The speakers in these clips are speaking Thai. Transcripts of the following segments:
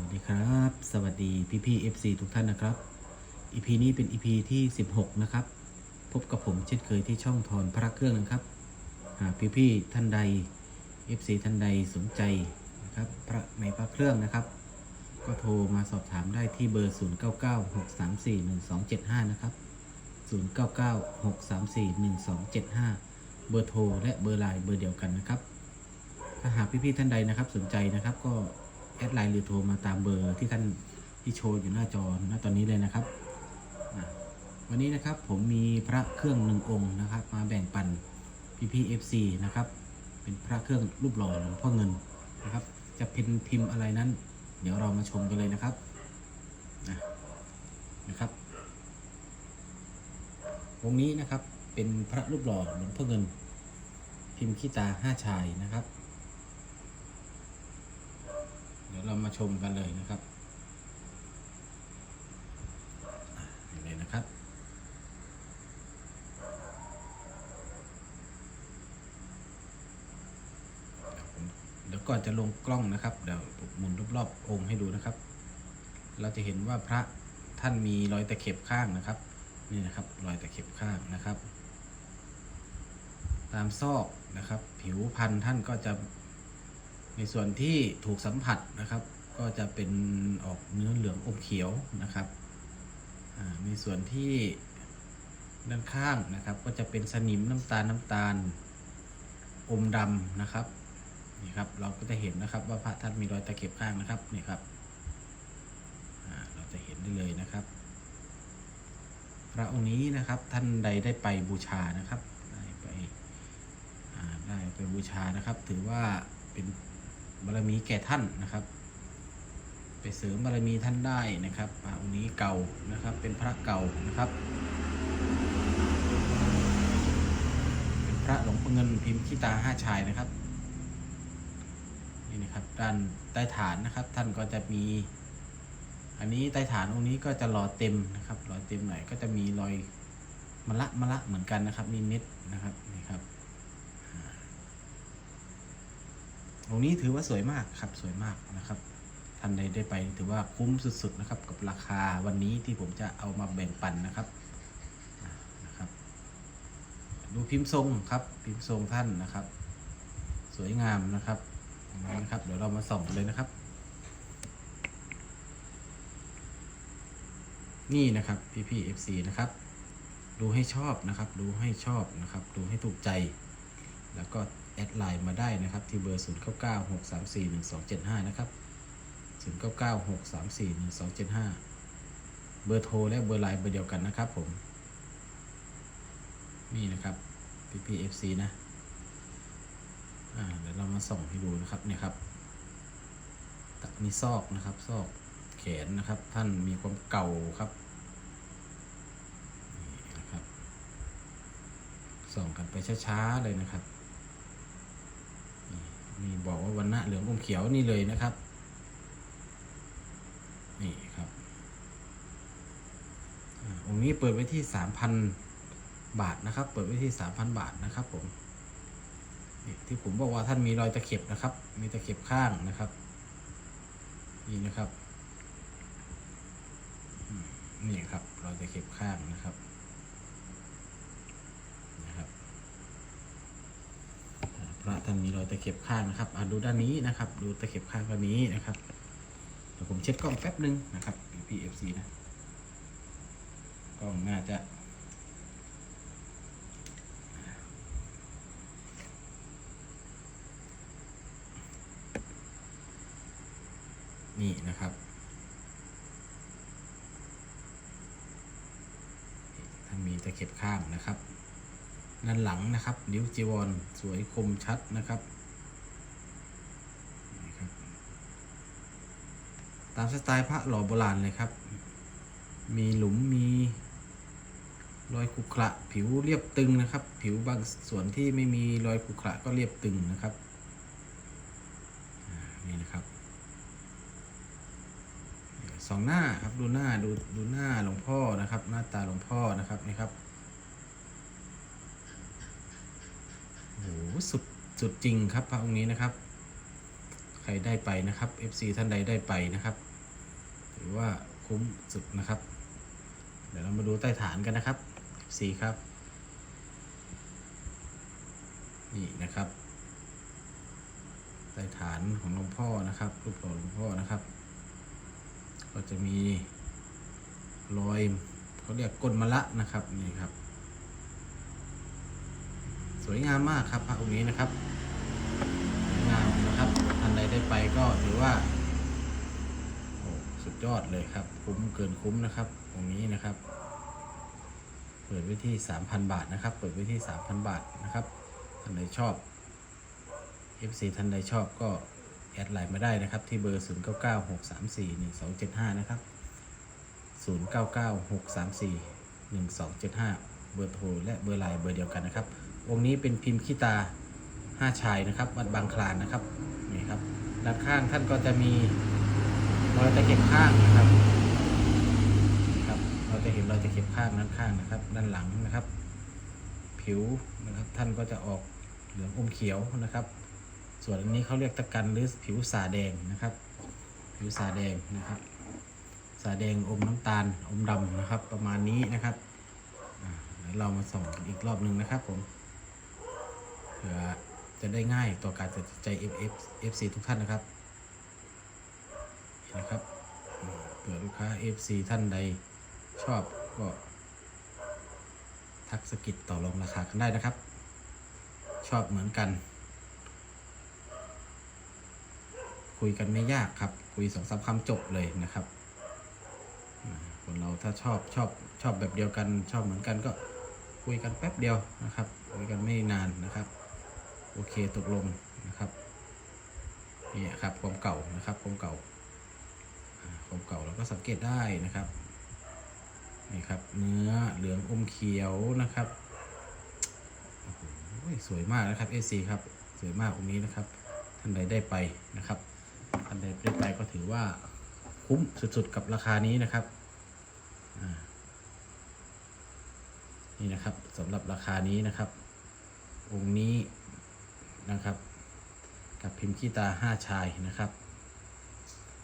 วัสดีครับ สวัสดีพี่พี่ FC ทุกท่านนะครับ EP นี้เป็น EP ที่ 16 นะครับ พบกับผมเช่นเคยที่ช่องทอนพระเครื่องนะครับ หากพี่พี่ท่านใด FC ท่านใดสนใจนะครับพระในพระเครื่องนะครับ ก็โทรมาสอบถามได้ที่เบอร์ 0996341275 นะครับ 0996341275 เบอร์โทรและเบอร์ไลน์เบอร์เดียวกันนะครับ ถ้าหากพี่ๆท่านใดนะครับสนใจนะครับก็ แอดไลน์หรือโทรมาตามเบอร์ที่ท่านที่โชว์อยู่หน้าจอณตอนนี้เลยนะครับ วันนี้นะครับผมมีพระเครื่องหนึ่งองค์นะครับ มาแบ่งปันพี่ๆ FC นะครับ เป็นพระเครื่องรูปหล่อหลวงพ่อเงินนะครับ จะเป็นพิมพ์อะไรนั้น เดี๋ยวเรามาชมกันเลยนะครับนะนะครับองค์นี้นะครับเป็นพระรูปหล่อหลวงพ่อเงิน พิมพ์ขี้ตาห้าชายนะครับ เดี๋ยวเรามาชมกันเลยนะครับอะนี่เลยนะครับ เดี๋ยวก่อนจะลงกล้องนะครับ เดี๋ยวหมุนรอบๆองค์ให้ดูนะครับ เราจะเห็นว่าพระท่านมีรอยตะเข็บข้างนะครับ นี่นะครับรอยตะเข็บข้างนะครับ ตามซอกนะครับ ผิวพันธุ์ท่านก็จะ ในส่วนที่ถูกสัมผัสนะครับ ก็จะเป็นออกเนื้อเหลืองอมเขียวนะครับในส่วนที่ด้านข้างนะครับ ก็จะเป็นสนิมน้ำตาลน้ำตาลอมดำนะครับนี่ครับเราก็จะเห็นนะครับว่าพระท่านมีรอยตะเข็บข้างนะครับนี่ครับเราจะเห็นได้เลยนะครับ พระองค์นี้นะครับท่านใดได้ไปบูชานะครับ ได้ไปได้ไปบูชานะครับ ถือว่าเป็น บารมีแก่ท่านนะครับ ไปเสริมบารมีท่านได้นะครับพระองค์นี้เก่านะครับ เป็นพระเก่านะครับ เป็นพระหลวงพ่อเงินพิมพ์ขี้ตาห้าชายนะครับนี่นะครับด้านใต้ฐานนะครับ ท่านก็จะมี อันนี้ใต้ฐานองค์นี้ก็จะรอเต็มนะครับรอเต็มหน่อยก็จะมีรอยมะละมะละเหมือนกันนะครับ มีเม็ดนะครับนี่ครับ ตรงนี้ถือว่าสวยมากครับสวยมากนะครับท่านใดได้ไปถือว่าคุ้มสุดๆนะครับกับราคาวันนี้ที่ผมจะเอามาแบ่งปันนะครับนะครับ ดูพิมพ์ทรงครับพิมพ์ทรงท่านนะครับ สวยงามนะครับนะครับ เดี๋ยวเรามาส่องเลยนะครับ นี่นะครับพี่พี่เอฟซีนะครับ ดูให้ชอบนะครับ ดูให้ชอบนะครับ ดูให้ถูกใจ แล้วก็ แอดไลน์มาได้นะครับ ที่เบอร์ 0 9 9 6 3 4 1 2 7 5 นะครับ 0 9 9 6 3 4 1 2 7 5 เบอร์โทรและเบอร์ไลน์เบอร์เดียวกันนะครับผม นี่นะครับ PPFC นะอ่าเดี๋ยวเรามาส่องให้ดูนะครับเนี่ยครับมีซอกนะครับ ซอกแขนนะครับ ท่านมีความเก่าครับนี่นะครับส่องกันไปช้าๆเลยนะครับ มีบอกว่าวันณะเหลืองอมเขียวนี่เลยนะครับ นี่ครับองค์นี้เปิดไว้ที่สามพันบาทนะครับ เปิดไว้ที่สามพันบาทนะครับ ผมที่ผมบอกว่าท่านมีรอยตะเข็บนะครับ มีตะเข็บข้างนะครับ นี่นะครับ นี่ครับรอยตะเข็บข้างนะครับ พระท่าน มีรอยตะเข็บข้างนะครับดูด้านนี้นะครับ ดูตะเข็บข้างด้านนี้นะครับเดี๋ยวผมเช็ดกล้องแป๊บนึงนะครับ PPFC นะกล้องน่าจะนี่นะครับท่านมีตะเข็บข้างนะครับ ด้านหลังนะครับ นิ้วจีวรสวยคมชัดนะครับตามสไตล์พระหล่อโบราณเลยครับ มีหลุมมีรอยขุขระผิวเรียบตึงนะครับ ผิวบางส่วนที่ไม่มีรอยขุขระก็เรียบตึงนะครับนี่นะครับสองหน้าครับดูหน้าดูดูหน้าหลวงพ่อนะครับ หน้าตาหลวงพ่อนะครับนี่ครับ โอ้โห สุดสุดจริงครับพระองค์นี้นะครับ ใครได้ไปนะครับ FC ท่านใดได้ไปนะครับถือว่าคุ้มสุดนะครับ เดี๋ยวเรามาดูใต้ฐานกันนะครับ FC ครับ นี่นะครับ ใต้ฐานของหลวงพ่อนะครับรูปหล่อหลวงพ่อนะครับ ก็จะมีรอยเขาเรียกก้นมะละนะครับนี่ครับ วยงามมากครับพระองค์นี้นะครับสวยงามนะครับท่านใดได้ไปก็ถือว่าโอ้สุดยอดเลยครับ คุ้มเกินคุ้มนะครับองนี้นะครับ เปิดไว้ที่ 3,000 บาทนะครับ เปิดไว้ที่ 3,000 บาทนะครับท่านใดชอบ FC ท่านใดชอบก็แอดไลน์มาได้นะครับ ที่เบอร์ 0996341275 นะครับ 0996341275 เบอร์โทรและเบอร์ไลน์เบอร์เดียวกันนะครับ องค์นี้เป็นพิมพ์ขี้ตาห้าชายนะครับวัดบางคลานนะครับนี่ครับด้านข้างท่านก็จะมีรอยตะเข็บข้างนะครับนะครับเราจะเห็นรอยตะเข็บข้างด้านข้างนะครับ ด้านหลังนะครับ ผิวนะครับท่านก็จะออกเหลืองอมเขียวนะครับ ส่วนอันนี้เขาเรียกตะกันหรือผิวสาแดงนะครับ ผิวสาแดงนะครับสาแดงอมน้ำตาลอมดำนะครับ ประมาณนี้นะครับเดี๋ยวเรามาส่องอีกรอบหนึ่งนะครับผม เพื่อจะได้ง่ายต่อการตัดสินใจ FF FC ทุกท่านนะครับนะครับเผื่อลูกค้า FC ท่านใดชอบก็ ทักสกิดต่อรองราคากันได้นะครับ ชอบเหมือนกัน คุยกันไม่ยากครับ คุยสองสามคำจบเลยนะครับคนเราถ้าชอบชอบชอบแบบเดียวกัน ชอบเหมือนกันก็คุยกันแป๊บเดียวนะครับ คุยกันไม่นานนะครับ โอเคตกลงนะครับนี่ครับความเก่านะครับความเก่าอ่าความเก่าเราก็สังเกตได้นะครับนี่ครับ เนื้อเหลืองอมเขียวนะครับโอ้โหสวยมากนะครับ AC ครับสวยมากองนี้นะครับ ท่านใดได้ไปนะครับท่านใดได้ไปก็ถือว่าคุ้มสุดๆกับราคานี้นะครับนี่นะครับสำหรับราคานี้นะครับองค์นี้ นะครับ กับพิมพ์ขี้ตาห้าชายนะครับ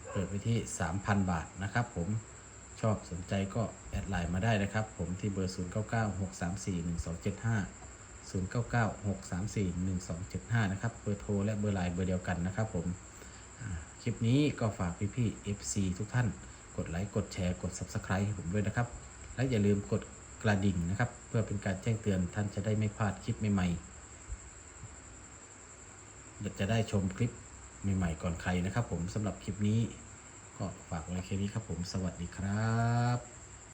เปิดไปที่ 3,000 บาทนะครับผมชอบสนใจก็แอดไลน์มาได้นะครับผมที่เบอร์ 0996341275 0996341275 นะครับ เบอร์โทรและเบอร์ไลน์เบอร์เดียวกันนะครับผม คลิปนี้ก็ฝากพี่ๆ FC ทุกท่าน กดไลค์ กดแชร์ กด Subscribe ให้ผมด้วยนะครับ และอย่าลืมกดกระดิ่งนะครับ เพื่อเป็นการแจ้งเตือนท่านจะได้ไม่พลาดคลิปใหม่ๆ จะได้ชมคลิปใหม่ๆก่อนใครนะครับผมสำหรับคลิปนี้ก็ฝากไว้แค่นี้ครับผมสวัสดีครับ